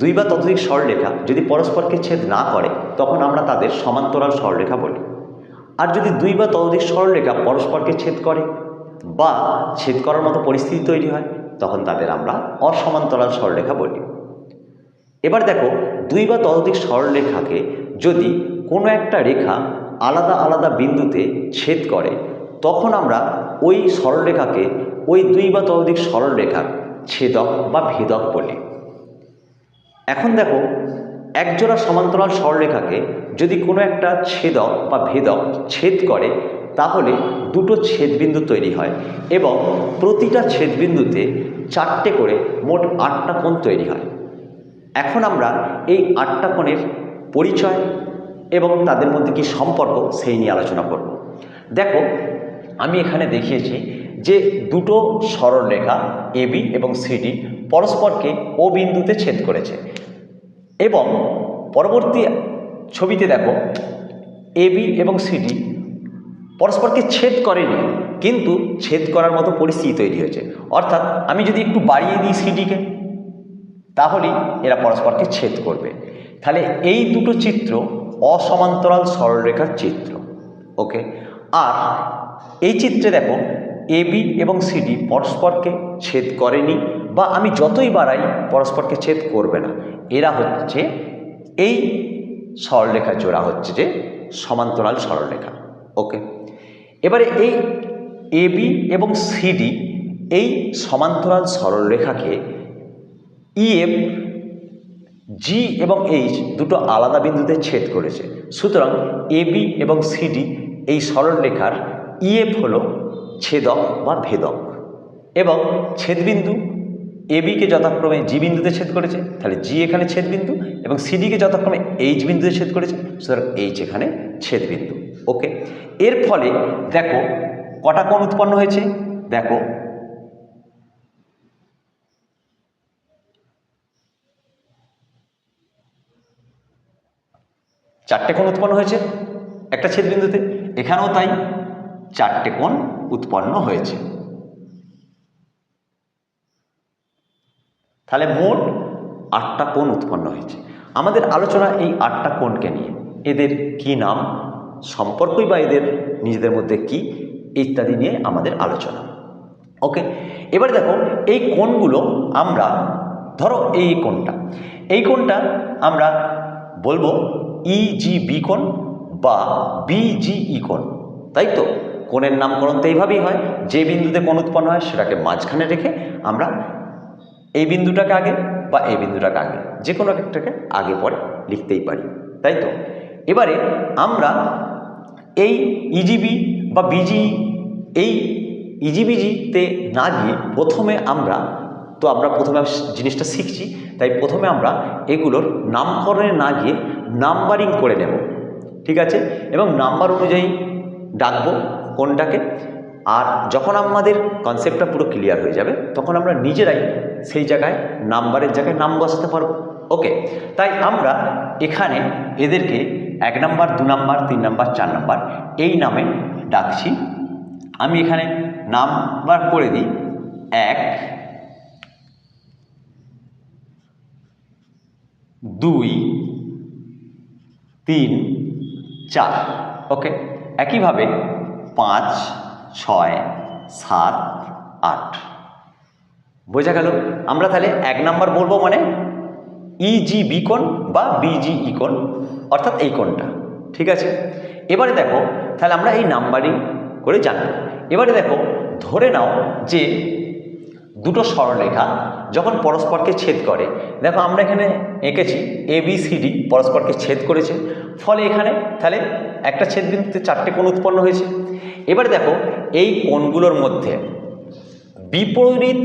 দুই বা ততোধিক সরলরেখা যদি পরস্পরকে ছেদ না করে, তখন আমরা তাদের সমান্তরাল সরলরেখা বলি। আর যদি দুই বা ততোধিক সরলরেখা পরস্পরকে ছেদ করে বা ছেদ করার মতো পরিস্থিতি তৈরি হয়, তখন তাদের আমরা অসমান্তরাল সরলরেখা বলি। এবার দেখো দুই বা ততোধিক সরলরেখাকে যদি কোনো একটা রেখা আলাদা আলাদা বিন্দুতে ছেদ করে, তখন আমরা ওই সরলরেখাকে ওই দুই বা ততোধিক সরলরেখার ছেদক বা ভেদক বলি। এখন দেখো, একজোড়া সমান্তরাল সরলরেখাকে যদি কোনো একটা ছেদক বা ভেদক ছেদ করে, তাহলে দুটো ছেদবিন্দু তৈরি হয় এবং প্রতিটা ছেদবিন্দুতে চারটে করে মোট আটটা কোণ তৈরি হয়। এখন আমরা এই আটটা কোণের পরিচয় এবং তাদের মধ্যে কি সম্পর্ক সেই নিয়ে আলোচনা করব। দেখো, আমি এখানে দেখিয়েছি যে দুটো সরলরেখা এবি এবং সিডি পরস্পরকে ও বিন্দুতে ছেদ করেছে। এবং পরবর্তী ছবিতে দেখো এবি এবং সিডি পরস্পরকে ছেদ করেনি, কিন্তু ছেদ করার মতো পরিস্থিতি তৈরি হয়েছে। অর্থাৎ আমি যদি একটু বাড়িয়ে দিই সিডিকে তাহলেই এরা পরস্পরকে ছেদ করবে। তাহলে এই দুটো চিত্র অসমান্তরাল সরলরেখার চিত্র, ওকে? আর এই চিত্রে দেখো এবি এবং সিডি পরস্পরকে ছেদ করেনি বা আমি যতই বাড়াই, পরস্পরকে ছেদ করবে না। এরা হচ্ছে এই সরলরেখা জোড়া হচ্ছে যে সমান্তরাল সরলরেখা। ওকে? এবারে এই এবি এবং সিডি এই সমান্তরাল সরলরেখাকে ইএফ জি এবং এইচ দুটো আলাদা বিন্দুতে ছেদ করেছে। সুতরাং এবি এবং সিডি এই সরলরেখার ইএফ হলো ছেদক বা ভেদক। এবং ছেদবিন্দু এবিকে যথাক্রমে জি বিন্দুতে ছেদ করেছে, তাহলে জি এখানে ছেদবিন্দু এবং সিডিকে যথাক্রমে এইচ বিন্দুতে ছেদ করেছে, সুতরাং এইচ এখানে ছেদবিন্দু। ওকে এর ফলে দেখো, কটা কোণ উৎপন্ন হয়েছে? দেখো, চারটে কোণ উৎপন্ন হয়েছে একটা ছেদবিন্দুতে, এখানেও তাই চারটে কোণ উৎপন্ন হয়েছে। তাহলে মোট আটটা কোণ উৎপন্ন হয়েছে। আমাদের আলোচনা এই আটটা কোণকে নিয়ে। এদের কি নাম, সম্পর্কই বা এদের, নিজেদের মধ্যে কি, ইত্যাদি নিয়ে আমাদের আলোচনা। ওকে, এবারে দেখো, এই কোণগুলো আমরা, ধরো এই কোণটা। এই কোণটা আমরা বলব ইজিবি কোণ বা বিজিই কোণ। তাই তো? কোণের নামকরণ তো এইভাবেই হয়। যে বিন্দুতে কোণ উৎপন্ন হয়, সেটাকে মাঝখানে রেখে আমরা এই বিন্দুটাকে আগে বা এই বিন্দুটাকে আগে যে কোনো একটাকে আগে পরে লিখতেই পারি, তাই তো? এবারে আমরা এই ইজিবি বা বিজি এই ইজিবিজিতে না গিয়ে প্রথমে আমরা, তো আমরা প্রথমে জিনিসটা শিখছি, তাই প্রথমে আমরা এগুলোর নামকরণে না গিয়ে নাম্বারিং করে নেব, ঠিক আছে? এবং নাম্বার অনুযায়ী ডাকবো কোনটাকে আর যখন আমাদের কনসেপ্টটা পুরো ক্লিয়ার হয়ে যাবে, তখন আমরা নিজেরাই সেই জায়গায় নাম্বারের জায়গায় নাম বসাতে পারব। ওকে তাই আমরা এখানে এদেরকে এক নাম্বার দু নাম্বার তিন নাম্বার চার নাম্বার এই নামে ডাকছি। আমি এখানে নাম্বার করে দিই। এক, দুই, তিন, চার। ওকে একইভাবে পাঁচ ছয়, সাত, আট। বোঝা গেল? আমরা তাহলে এক নাম্বার বলব মানে ইজি বি কোণ বা বিজি ই কোণ, অর্থাৎ এই কোণটা, ঠিক আছে? এবারে দেখো, তাহলে আমরা এই নাম্বারিং করে জানব। এবারে দেখো, ধরে নাও যে দুটো সরলরেখা যখন পরস্পরকে ছেদ করে, দেখো আমরা এখানে এঁকেছি এ বি সি ডি পরস্পরকে ছেদ করেছে, ফলে এখানে তাহলে একটা ছেদ বিন্দুতে চারটে কোণ উৎপন্ন হয়েছে। এবারে দেখো, এই কোণগুলোর মধ্যে বিপরীত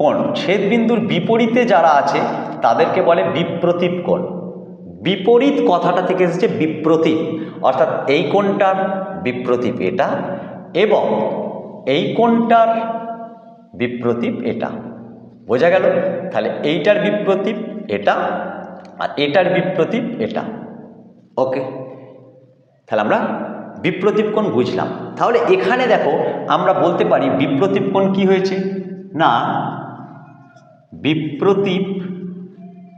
কোণ, ছেদবিন্দুর বিপরীতে যারা আছে, তাদেরকে বলে বিপ্রতীপ কোণ। বিপরীত কথাটা থেকে এসেছে বিপ্রতীপ, অর্থাৎ এই কোণটার বিপ্রতীপ এটা, এবং এই কোণটার বিপ্রতীপ এটা। বোঝা গেল? তাহলে এইটার বিপ্রতীপ এটা আর এটার বিপ্রতীপ এটা। ওকে? তাহলে আমরা বিপ্রতীপ কোণ বুঝলাম। তাহলে এখানে দেখো, আমরা বলতে পারি বিপ্রতীপ কোণ কি হয়েছে? না, বিপ্রতীপ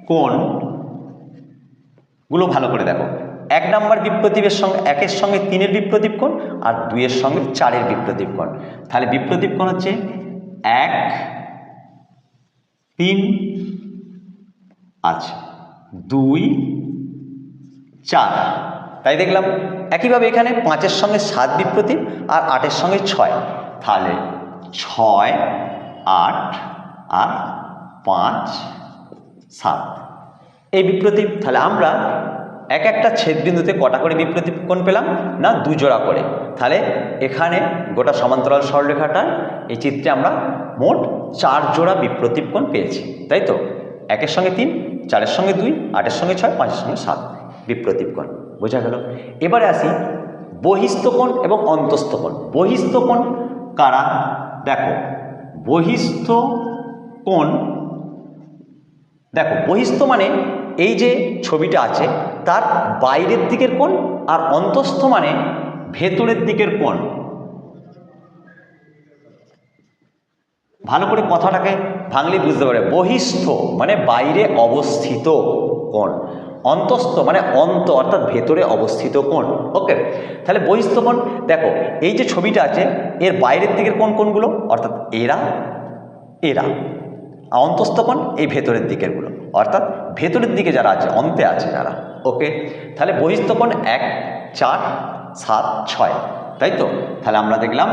কোণগুলো ভালো করে দেখো। এক নাম্বার বিপ্রতীপের সঙ্গে, একের সঙ্গে তিনের বিপ্রতীপ কোণ আর দুইয়ের সঙ্গে চারের বিপ্রতীপ কোণ। তাহলে বিপ্রতীপ কোণ হচ্ছে এক তিন আচ্ছা দুই, চার। তাই দেখলাম একইভাবে এখানে পাঁচের সঙ্গে সাত বিপ্রতীপ আর আটের সঙ্গে ছয়। তাহলে ছয়, আট আর পাঁচ, সাত। এই বিপ্রতীপ তাহলে আমরা এক একটা ছেদ বিন্দুতে কটা করে বিপ্রতীপ কোণ পেলাম? না দু জোড়া করে। তাহলে এখানে গোটা সমান্তরাল সরলরেখাটার এই চিত্রে আমরা মোট চার জোড়া বিপ্রতীপ কোণ পেয়েছি, তাই তো? একের সঙ্গে তিন, চারের সঙ্গে দুই, আটের সঙ্গে ছয়, পাঁচের সঙ্গে সাত বিপ্রতীপ কোণ, বোঝা গেল? এবারে আসি বহিস্থ কোণ এবং অন্তস্থ কোণ। বহিস্থ কোণ কারা? দেখো, বহিস্থ কোণ, দেখো, বহিস্থ মানে এই যে ছবিটা আছে, তার বাইরের দিকের কোণ আর অন্তস্থ মানে ভেতরের দিকের কোণ। ভালো করে কথাটাকে ভাঙলে বুঝতে পারে বহিস্থ মানে বাইরে অবস্থিত কোণ। অন্তস্থ মানে অন্ত, অর্থাৎ ভেতরে অবস্থিত কোণ। ওকে? তাহলে বহিস্থ কোণ, দেখো, এই যে ছবিটা আছে, এর বাইরের দিকের কোন কোনগুলো অর্থাৎ এরা এরা। অন্তস্থ এই ভেতরের দিকেরগুলো। অর্থাৎ ভেতরের দিকে যারা আছে, অন্তে আছে যারা। ওকে? তাহলে বহিস্থ এক, চার, সাত, ছয়। তাই তো? তাহলে আমরা দেখলাম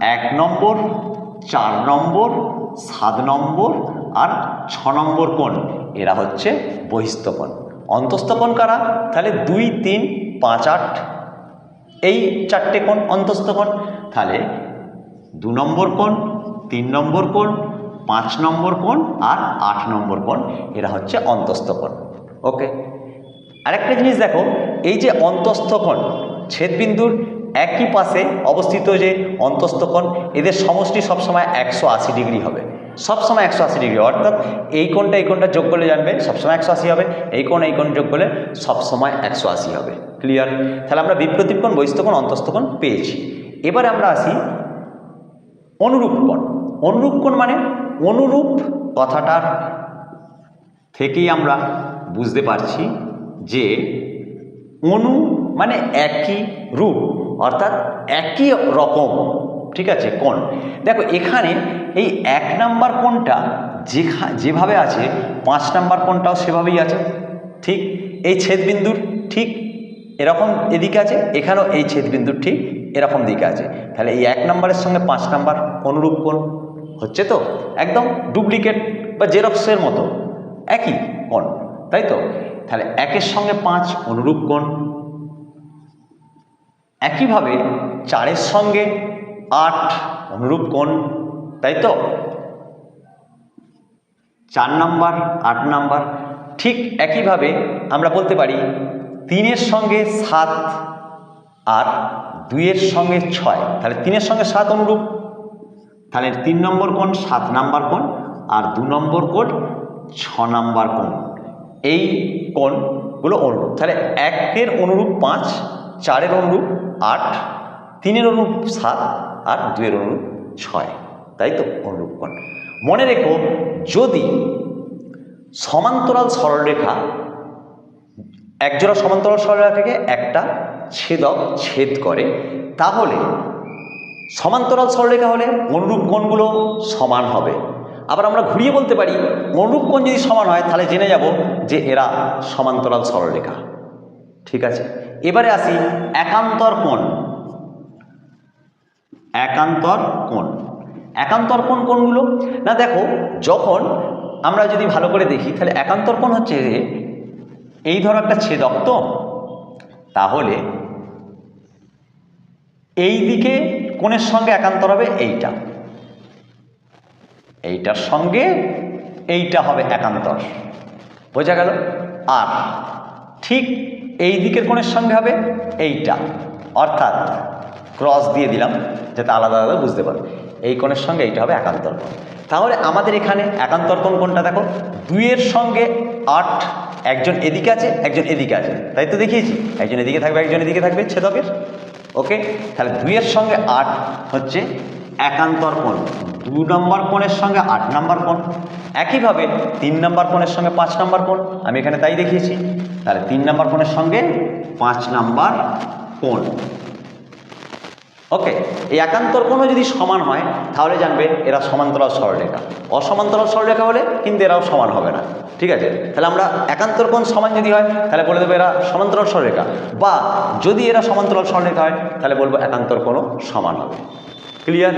এক নম্বর চার নম্বর, সাত নম্বর আর ছ নম্বর কোণ, এরা হচ্ছে বহিস্থ কোণ অন্তস্থ কারা? তাহলে দুই, তিন, পাঁচ, আট, এই চারটে কোণ অন্তস্থকোণ তাহলে দু নম্বর কোণ, তিন নম্বর কোণ, পাঁচ নম্বর কোণ আর আট নম্বর কোণ, এরা হচ্ছে অন্তস্থকোণ ওকে? আরেকটা জিনিস দেখো, এই যে অন্তস্থ কোণ, ছেদবিন্দুর একই পাশে অবস্থিত যে অন্তস্থ কোণ এদের সমষ্টি সবসময় একশো আশি ডিগ্রি হবে। সবসময় একশো আশি ডিগ্রি, অর্থাৎ এই কোণটা এই কোণটা যোগ করলে জানবে, সবসময় একশো আশি হবে। এই কোণ এই কোণ যোগ করলে সবসময় একশো আশি হবে। ক্লিয়ার তাহলে আমরা বিপ্রতীপ কোণ বহিস্থ কোণ অন্তস্থ কোণ পেয়েছি। এবারে আমরা আসি অনুরূপ কোণ। অনুরূপ মানে অনুরূপ কথাটার থেকেই আমরা বুঝতে পারছি যে অনু মানে একই রূপ। অর্থাৎ একই রকম, ঠিক আছে, কোণ। দেখো, এখানে এই এক নাম্বার কোণটা যেখা, যেভাবে আছে, পাঁচ নাম্বার কোণটাও সেভাবেই আছে, ঠিক? এই ছেদবিন্দুর ঠিক এরকম এদিকে আছে, এখানেও এই ছেদবিন্দুর ঠিক এরকম দিকে আছে। তাহলে এই এক নম্বরের সঙ্গে পাঁচ নাম্বার অনুরূপ কোণ, হচ্ছে তো? একদম ডুপ্লিকেট বা জেরক্সের মতো, একই কোণ, তাই তো? তাহলে একের সঙ্গে পাঁচ অনুরূপ কোণ একইভাবে চারের সঙ্গে আট অনুরূপ কোণ, তাই তো? চার নাম্বার, আট নাম্বার, ঠিক একইভাবে আমরা বলতে পারি তিনের সঙ্গে সাত আর দুইয়ের সঙ্গে ছয়। তাহলে তিনের সঙ্গে সাত অনুরূপ। তাহলে তিন নম্বর কোণ, সাত নাম্বার কোণ আর দু নম্বর কোণ, ছ নাম্বার কোণ। এই কোণগুলো অনুরূপ। তাহলে একের অনুরূপ পাঁচ চারের অনুরূপ আট, তিনের অনুরূপ সাত, আর দুয়ের অনুরূপ ছয়। তাই তো অনুরূপ কোণ মনে রেখো, যদি সমান্তরাল সরলরেখা, একজোড়া সমান্তরাল সরলরেখাকে একটা ছেদক ছেদ করে, তাহলে সমান্তরাল সরলরেখা হলে অনুরূপ কোণগুলো সমান হবে। আবার আমরা ঘুরিয়ে বলতে পারি, অনুরূপ কোণ যদি সমান হয়, তাহলে জেনে যাব যে এরা সমান্তরাল সরলরেখা। ঠিক আছে? এবারে আসি একান্তর কোণ। একান্তর কোণ। একান্তর কোণ কোনগুলো না, দেখো, যখন আমরা যদি ভালো করে দেখি, তাহলে একান্তর কোণ হচ্ছে এই ধরো একটা ছেদক তো, তাহলে এই দিকে কোণের সঙ্গে একান্তর হবে এইটা। এইটার সঙ্গে এইটা হবে একান্তর। বোঝা গেল? আর ঠিক এই দিকের কোণের সঙ্গে হবে এইটা। অর্থাৎ ক্রস দিয়ে দিলাম, যাতে আলাদা আলাদা বুঝতে পারো। এই কোণের সঙ্গে এইটা হবে একান্তর কোণ। তাহলে আমাদের এখানে একান্তর কোণ কোনটা দেখো, দুইয়ের সঙ্গে আট, একজন এদিকে আছে, একজন এদিকে আছে। তাই তো দেখিয়েছি, একজন এদিকে থাকবে, একজন এদিকে থাকবে, ছেদকের। ওকে? তাহলে দুইয়ের সঙ্গে আট হচ্ছে একান্তর কোণ। দু নম্বর কোণের সঙ্গে আট নম্বর কোণ। একইভাবে তিন নম্বর কোণের সঙ্গে পাঁচ নম্বর কোণ। আমি এখানে তাই দেখিয়েছি। তাহলে তিন নাম্বার কোণের সঙ্গে পাঁচ নাম্বার কোণ ওকে, এই একান্তর কোণও যদি সমান হয়, তাহলে জানবেন এরা সমান্তরাল সরলরেখা। অসমান্তরাল সরলরেখা হলে কিন্তু এরাও সমান হবে না। ঠিক আছে? তাহলে আমরা একান্তর কোণ সমান যদি হয়, তাহলে বলে দেবো এরা সমান্তরাল সরলরেখা। বা যদি এরা সমান্তরাল সরলরেখা হয়, তাহলে বলব একান্তর কোণও সমান হবে। ক্লিয়ার